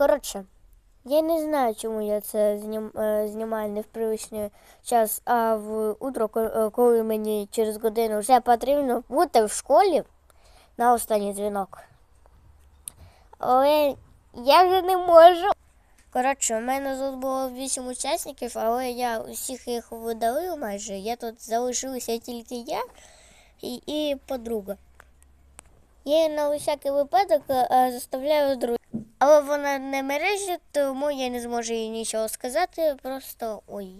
Коротше, я не знаю, чому я це знім, е, знімаю не в привичний час, а в утро, е, коли мені через годину вже потрібно бути в школі на останній дзвінок. Але я вже не можу. Коротше, у мене тут було вісім учасників, але я усіх їх видалив майже. Я тут залишилася тільки я і, і подруга. Я на всякий випадок е, заставляю друг. Але вона не мережі, тому я не зможу їй нічого сказати. Просто ой.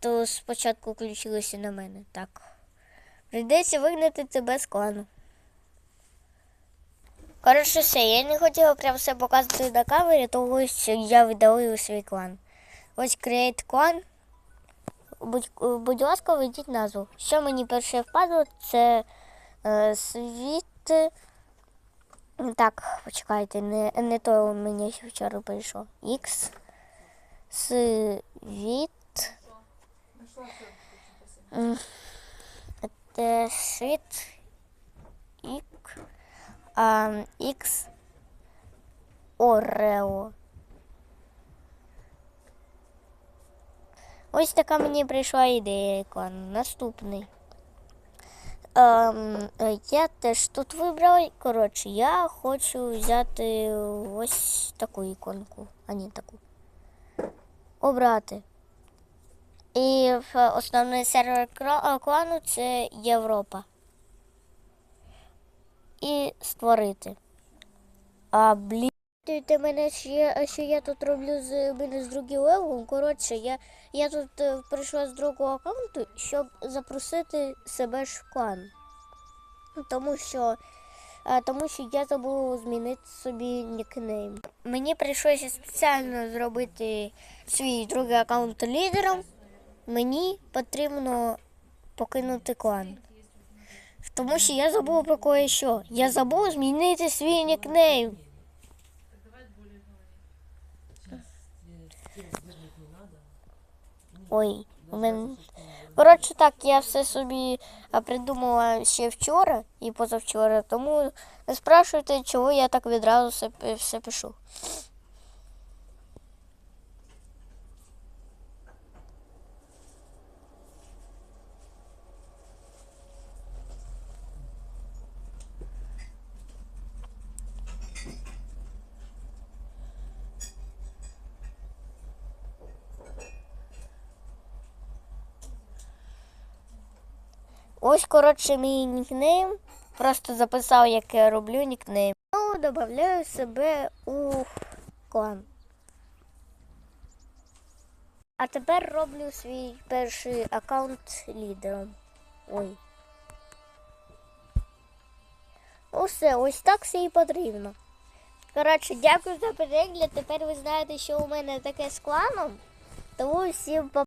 То спочатку включилося на мене. Так. Прийдеться вигнати тебе з клану. Коротше, все, я не хотіла прям все показувати на камері, тому що я видалив свій клан. Ось Create клан. Будь, будь ласка, введіть назву. Що мені перше впадло, це е, світ. Так, почекайте, не, не то мені ще вчора прийшло. X. Світ. Це світ. Ік. X. Орео. Ось така мені прийшла ідея. Наступний. Ем, е, я теж тут вибрала. Коротше, я хочу взяти ось таку іконку, а не таку. Обрати. І основний сервер е, клану це Європа. І створити. А блін. Ти ти мене, що я, що я тут роблю з мене з другим левелом. Коротше, я, я тут е, прийшла з другого аккаунту, щоб запросити себе ж в клан. Тому що, а, тому що я забула змінити собі нікнейм. Мені прийшлося спеціально зробити свій другий аккаунт лідером. Мені потрібно покинути клан. Тому що я забула про кое що. Я забула змінити свій нікнейм. Ой, у мене. Коротше, так, я все собі придумала ще вчора і позавчора, тому не спрашуйте, чого я так відразу все, все пишу. Ось, коротше, мій нікнейм. Просто записав, як я роблю нікнейм. Ну, додаю себе у клан. А тепер роблю свій перший аккаунт лідером. Ой. Усе, ось так все і потрібно. Коротше, дякую за перегляд. Тепер ви знаєте, що у мене таке з кланом. Тому всім па